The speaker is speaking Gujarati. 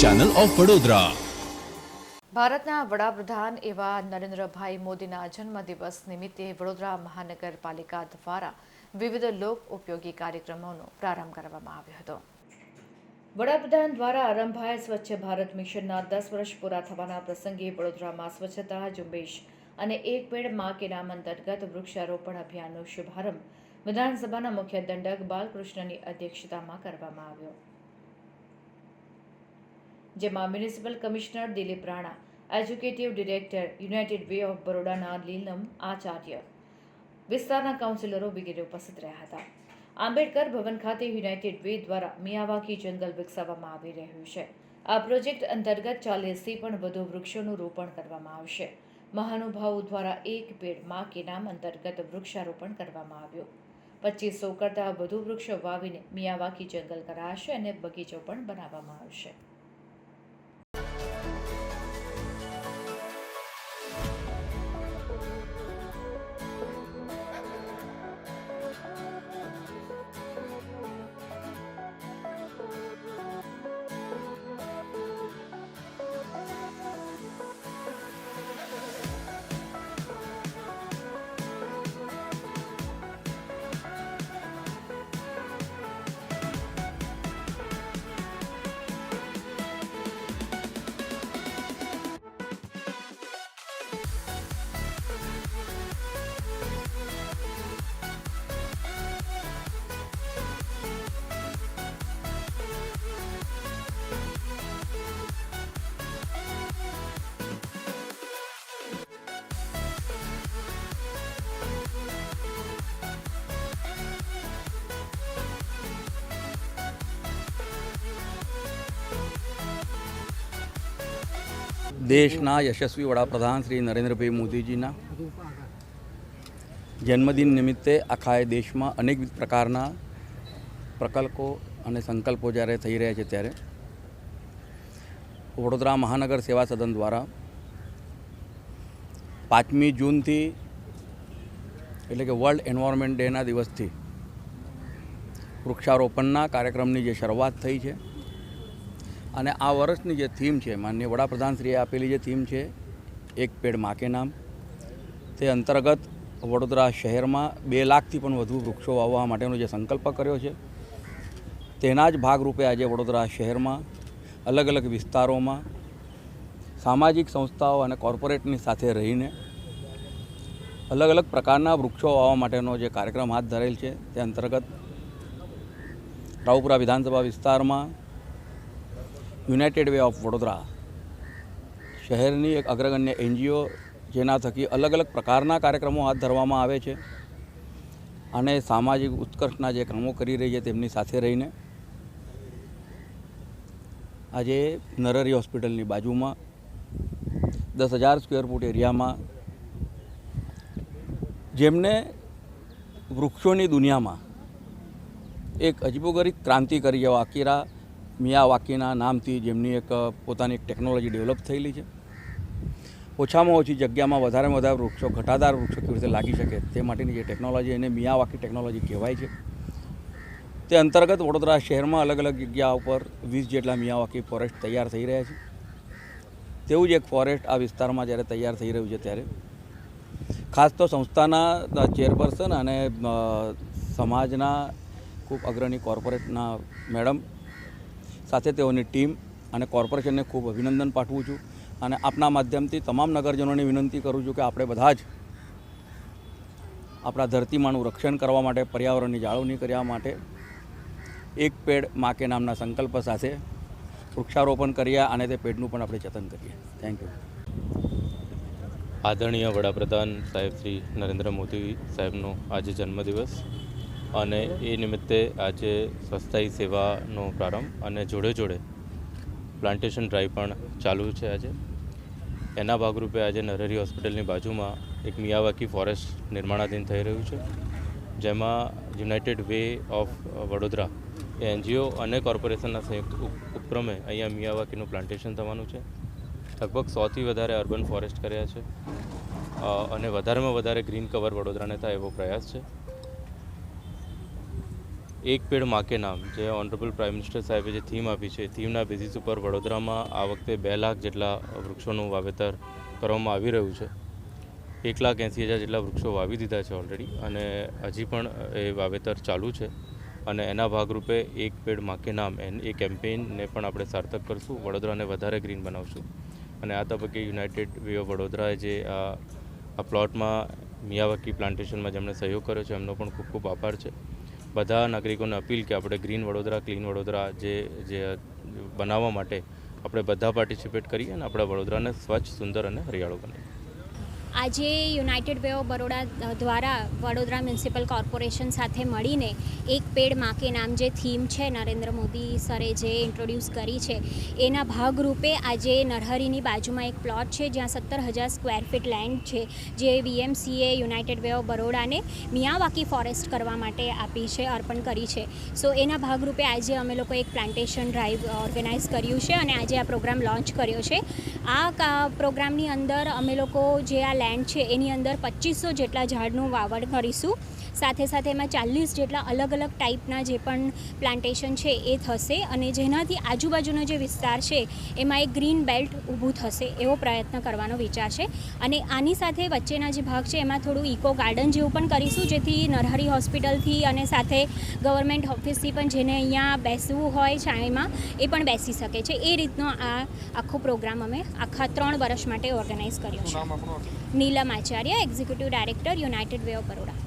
ચેનલ ઓફ વડોદરા ભારતના વડાપ્રધાન એવા નરેન્દ્રભાઈ મોદીના જન્મદિવસ નિમિત્તે વડોદરા મહાનગરપાલિકા દ્વારા વિવિધ લોક ઉપયોગી કાર્યક્રમોનો પ્રારંભ કરવામાં આવ્યો હતો. વડાપ્રધાન દ્વારા આરંભાયેલ સ્વચ્છ ભારત મિશનના દસ વર્ષ પૂરા થવાના પ્રસંગે વડોદરામાં સ્વચ્છતા, ઝુંબેશ અને એક પેડમાં કે નામ અંતર્ગત વૃક્ષારોપણ અભિયાનનો શુભારંભ વિધાનસભાના મુખ્ય દંડક બાલકૃષ્ણની અધ્યક્ષતામાં કરવામાં આવ્યો. જેમાં municipal commissioner Dilip Rana executive director United Way of બરોડાના લીલમ Acharya, વિસ્તારના કાઉન્સિલરો વગેરે ઉપસ્થિત રહ્યા હતા. આંબેડકર ભવન ખાતે યુનાઇટેડ વે દ્વારા મિયાવાકી જંગલ વિકસાવવામાં આવી રહ્યું છે. આ પ્રોજેક્ટ અંતર્ગત ચાલીસથી પણ વધુ વૃક્ષોનું રોપણ કરવામાં આવશે. મહાનુભાવો દ્વારા એક પેડમાં કે નામ અંતર્ગત વૃક્ષારોપણ કરવામાં આવ્યું. પચીસો કરતાં વધુ વૃક્ષો વાવીને મિયાવાકી જંગલ કરાશે અને બગીચો પણ બનાવવામાં આવશે. દેશના યશસ્વી વડાપ્રધાન શ્રી નરેન્દ્રભાઈ મોદીજીના જન્મદિન નિમિત્તે આખા દેશમાં અનેકવિધ પ્રકારના પ્રકલ્પો અને સંકલ્પો જ્યારે થઈ રહ્યા છે ત્યારે વડોદરા મહાનગર સેવા સદન દ્વારા પાંચમી જૂનથી એટલે કે વર્લ્ડ એન્વાયરમેન્ટ ડેના દિવસથી વૃક્ષારોપણના કાર્યક્રમની જે શરૂઆત થઈ છે અને આ વર્ષની જે થીમ છે, માનનીય વડાપ્રધાનશ્રીએ આપેલી જે થીમ છે, એક પેડ માકે નામ, તે અંતર્ગત વડોદરા શહેરમાં બે લાખથી પણ વધુ વૃક્ષો વાવવા માટેનો જે સંકલ્પ કર્યો છે, તેના જ ભાગરૂપે આજે વડોદરા શહેરમાં અલગ અલગ વિસ્તારોમાં સામાજિક સંસ્થાઓ અને કોર્પોરેટની સાથે રહીને અલગ અલગ પ્રકારના વૃક્ષો વાવવા માટેનો જે કાર્યક્રમ હાથ ધરેલ છે, તે અંતર્ગત રાવપુરા વિધાનસભા વિસ્તારમાં યુનાઇટેડ વે ઓફ વડોદરા શહેરની એક અગ્રગણ્ય એનજીઓ જેના થકી અલગ અલગ પ્રકારના કાર્યક્રમો હાથ ધરવામાં આવે છે અને સામાજિક ઉત્કર્ષના જે કામો કરી રહી છે તેમની સાથે રહીને આજે નરરી હોસ્પિટલની બાજુમાં દસ હજાર સ્ક્વેર ફૂટ એરિયામાં જેમને વૃક્ષોની દુનિયામાં એક અજીબોગરીબ ક્રાંતિ કરી જવા અકીરા મિયાવાકીના નામથી જેમની એક પોતાની એક ટેકનોલોજી ડેવલપ થયેલી છે. ઓછામાં ઓછી જગ્યામાં વધારેમાં વધારે વૃક્ષો, ઘટાદાર વૃક્ષો કેવી રીતે લાગી શકે તે માટેની જે ટેકનોલોજી એને મિયાવાકી ટેકનોલોજી કહેવાય છે. તે અંતર્ગત વડોદરા શહેરમાં અલગ અલગ જગ્યા ઉપર વીસ જેટલા મિયાવાકી ફોરેસ્ટ તૈયાર થઈ રહ્યા છે. તેવું જ એક ફોરેસ્ટ આ વિસ્તારમાં જ્યારે તૈયાર થઈ રહ્યું છે ત્યારે. ખાસ તો સંસ્થાના ચેરપર્સન અને સમાજના ખૂબ અગ્રણી કોર્પોરેટના મેડમ સાથે તેઓની ટીમ અને કોર્પોરેશનને ખૂબ અભિનંદન પાઠવું છું અને આપના માધ્યમથી તમામ નગરજનોને વિનંતી કરું છું કે આપણે બધા જ આપણા ધરતીમાનું રક્ષણ કરવા માટે, પર્યાવરણની જાળવણી કરવા માટે એક પેડ માકે નામના સંકલ્પ સાથે વૃક્ષારોપણ કરીએ અને તે પેડનું પણ આપણે જતન કરીએ. થેન્ક યુ આદરણીય વડાપ્રધાન સાહેબ શ્રી નરેન્દ્ર મોદી સાહેબનો આજે જન્મદિવસ. અને એ નિમિત્તે આજે સ્વસ્થાયી સેવાનો પ્રારંભ અને જોડે જોડે પ્લાન્ટેશન ડ્રાઈવ પણ ચાલુ છે આજે. એના ભાગરૂપે આજે નરહરી હોસ્પિટલની બાજુમાં એક મિયાવાકી ફોરેસ્ટ નિર્માણાધીન થઈ રહ્યું છે, જેમાં યુનાઇટેડ વે ઓફ વડોદરા એ એનજીઓ અને કોર્પોરેશનના સંયુક્ત ઉપક્રમે અહીંયા મિયાવાકીનું પ્લાન્ટેશન થવાનું છે. લગભગ સોથી વધારે અર્બન ફોરેસ્ટ કર્યા છે અને વધારેમાં વધારે ગ્રીન કવર વડોદરાને થાય એવો પ્રયાસ છે. એક પેડ માકે નામ, જે ઓનરેબલ પ્રાઇમ મિનિસ્ટર સાહેબે જે થીમ આપી છે થીમના બેઝિસ ઉપર વડોદરામાં આ વખતે બે લાખ જેટલા વૃક્ષોનું વાવેતર કરવામાં આવી રહ્યું છે. એક લાખ એંસી હજાર જેટલા વૃક્ષો વાવી દીધા છે ઓલરેડી અને હજી પણ એ વાવેતર ચાલુ છે. અને એના ભાગરૂપે એક પેડ માકે નામ એન, એ કેમ્પેઇનને પણ આપણે સાર્થક કરશું, વડોદરાને વધારે ગ્રીન બનાવશું. અને આ તબક્કે યુનાઇટેડ વે ઓફ વડોદરાએ જે આ પ્લોટમાં મિયાવાકી પ્લાન્ટેશનમાં જેમણે સહયોગ કર્યો છે, એમનો પણ ખૂબ ખૂબ આભાર છે. બધા નાગરિકોને અપીલ કે આપણે ગ્રીન વડોદરા, ક્લીન વડોદરા જે જે બનાવવા માટે આપણે બધા પાર્ટિસિપેટ કરીએ અને આપણા વડોદરાને સ્વચ્છ, સુંદર અને હરિયાળો બનાવીએ. આજે યુનાઇટેડ વે ઓફ બરોડા દ્વારા વડોદરા મ્યુનિસિપલ કોર્પોરેશન સાથે મળીને એક પેડમાં કે નામ જે થીમ છે નરેન્દ્ર મોદી સરે જે ઇન્ટ્રોડ્યુસ કરી છે, એના ભાગરૂપે આજે નરહરીની બાજુમાં એક પ્લોટ છે જ્યાં સત્તર હજાર સ્ક્વેર ફીટ લેન્ડ છે, જે વીએમસીએ યુનાઇટેડ વે ઓફ બરોડાને મિયાવાકી ફોરેસ્ટ કરવા માટે આપી છે, અર્પણ કરી છે. સો એના ભાગરૂપે આજે અમે લોકો એક પ્લાન્ટેશન ડ્રાઈવ ઓર્ગેનાઇઝ કર્યું છે અને આજે આ પ્રોગ્રામ લોન્ચ કર્યો છે. આ પ્રોગ્રામની અંદર અમે લોકો જે આ લેન્ડ છે એની અંદર પચીસો જેટલા ઝાડનું વાવડ કરીશું. સાથે સાથે એમાં ચાલીસ જેટલા અલગ અલગ ટાઈપના જે પણ પ્લાન્ટેશન છે એ થશે અને જેનાથી આજુબાજુનો જે વિસ્તાર છે એમાં એક ગ્રીન બેલ્ટ ઊભું થશે એવો પ્રયત્ન કરવાનો વિચાર છે. અને આની સાથે વચ્ચેના જે ભાગ છે એમાં થોડું ઇકો ગાર્ડન જેવું પણ કરીશું જેથી નરહરી હોસ્પિટલથી અને સાથે ગવર્મેન્ટ ઓફિસથી પણ જેને અહીંયા બેસવું હોય છાંયમાં એ પણ બેસી શકે છે. એ રીતનો આ આખો પ્રોગ્રામ અમે આખા ત્રણ વર્ષ માટે ઓર્ગેનાઇઝ કર્યો છે. Neelam Acharya executive director United Way of Baroda